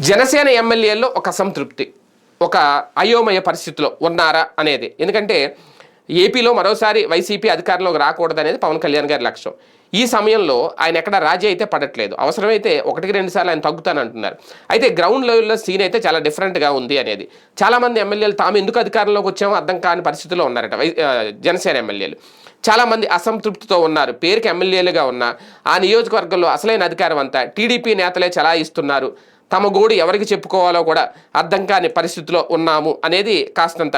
జనసేన ఎమ్మెల్యేల్లో ఒక అసంతృప్తి ఒక అయోమయ పరిస్థితిలో ఉన్నారా అనేది. ఎందుకంటే ఏపీలో మరోసారి వైసీపీ అధికారంలోకి రాకూడదు అనేది పవన్ కళ్యాణ్ గారి లక్ష్యం. ఈ సమయంలో ఆయన ఎక్కడ రాజీ అయితే పడట్లేదు. అవసరమైతే ఒకటికి రెండు సార్లు ఆయన తగ్గుతానంటున్నారు అయితే గ్రౌండ్ లెవెల్లో సీన్ అయితే చాలా డిఫరెంట్గా ఉంది అనేది. చాలామంది ఎమ్మెల్యేలు తాము ఎందుకు అధికారంలోకి వచ్చామో అర్థం కాని పరిస్థితిలో ఉన్నారట వై- జనసేన ఎమ్మెల్యేలు. చాలామంది అసంతృప్తితో ఉన్నారు. పేరుకి ఎమ్మెల్యేలుగా ఉన్న ఆ నియోజకవర్గంలో అసలైన అధికారం అంతా టీడీపీ నేతలే చలాయిస్తున్నారు. తమ గోడు ఎవరికి చెప్పుకోవాలో కూడా అర్థం కాని పరిస్థితిలో ఉన్నాము అనేది కాస్తంత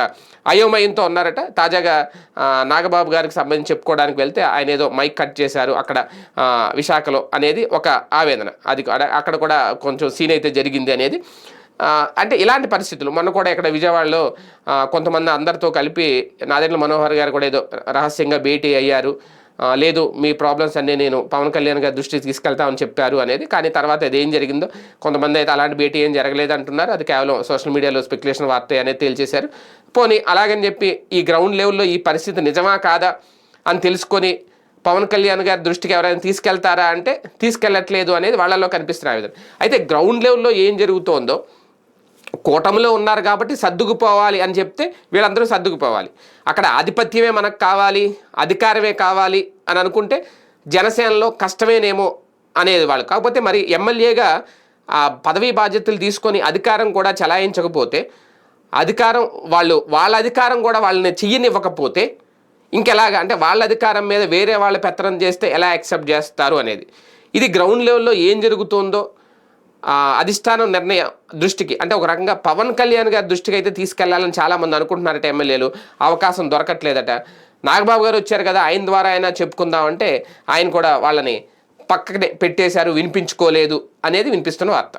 అయోమయంతో ఉన్నారట. తాజాగా నాగబాబు గారికి సంబంధించి చెప్పుకోవడానికి వెళ్తే ఆయన ఏదో మైక్ కట్ చేశారు అక్కడ విశాఖలో అనేది ఒక ఆవేదన. అది అక్కడ కూడా కొంచెం సీన్ అయితే జరిగింది అనేది. అంటే ఇలాంటి పరిస్థితులు మొన్న కూడా ఇక్కడ విజయవాడలో కొంతమంది అందరితో కలిపి నాదెండ్ల మనోహర్ గారు కూడా ఏదో రహస్యంగా భేటీ అయ్యారు. లేదు మీ ప్రాబ్లమ్స్ అన్నీ నేను పవన్ కళ్యాణ్ గారి దృష్టికి తీసుకెళ్తామని చెప్పారు అనేది. కానీ తర్వాత అది ఏం జరిగిందో కొంతమంది అయితే అలాంటి భేటీ ఏం జరగలేదు అంటున్నారు. అది కేవలం సోషల్ మీడియాలో స్పెక్యులేషన్ వార్త అనేది తేల్చేశారు పోనీ అలాగని చెప్పి ఈ గ్రౌండ్ లెవెల్లో ఈ పరిస్థితి నిజమా కాదా అని తెలుసుకొని పవన్ కళ్యాణ్ గారి దృష్టికి ఎవరైనా తీసుకెళ్తారా అంటే తీసుకెళ్ళట్లేదు అనేది వాళ్ళలో కనిపిస్తున్న విధంగా అయితే గ్రౌండ్ లెవెల్లో ఏం జరుగుతోందో కూటమిలో ఉన్నారు కాబట్టి సర్దుకుపోవాలి అని చెప్తే వీళ్ళందరూ సర్దుకుపోవాలి. అక్కడ ఆధిపత్యమే మనకు కావాలి అధికారమే కావాలి అని అనుకుంటే జనసేనలో కష్టమేనేమో అనేది వాళ్ళు. కాకపోతే మరి ఎమ్మెల్యేగా ఆ పదవీ బాధ్యతలు తీసుకొని అధికారం కూడా చలాయించకపోతే అధికారం వాళ్ళు వాళ్ళ అధికారం కూడా వాళ్ళని చెయ్యనివ్వకపోతే ఇంకెలాగా? అంటే వాళ్ళ అధికారం మీద వేరే వాళ్ళ పెత్తనం చేస్తే ఎలా యాక్సెప్ట్ చేస్తారు అనేది. ఇది గ్రౌండ్ లెవెల్లో ఏం జరుగుతుందో అధిష్టానం నిర్ణయం దృష్టికి అంటే ఒక రకంగా పవన్ కళ్యాణ్ గారి దృష్టికి అయితే తీసుకెళ్ళాలని చాలామంది అనుకుంటున్నారట ఎమ్మెల్యేలు. అవకాశం దొరకట్లేదట. నాగబాబు గారు వచ్చారు కదా ఆయన ద్వారా అయినా చెప్పుకుందామంటే ఆయన కూడా వాళ్ళని పక్కనే పెట్టేశారు వినిపించుకోలేదు అనేది వినిపిస్తున్న వార్త.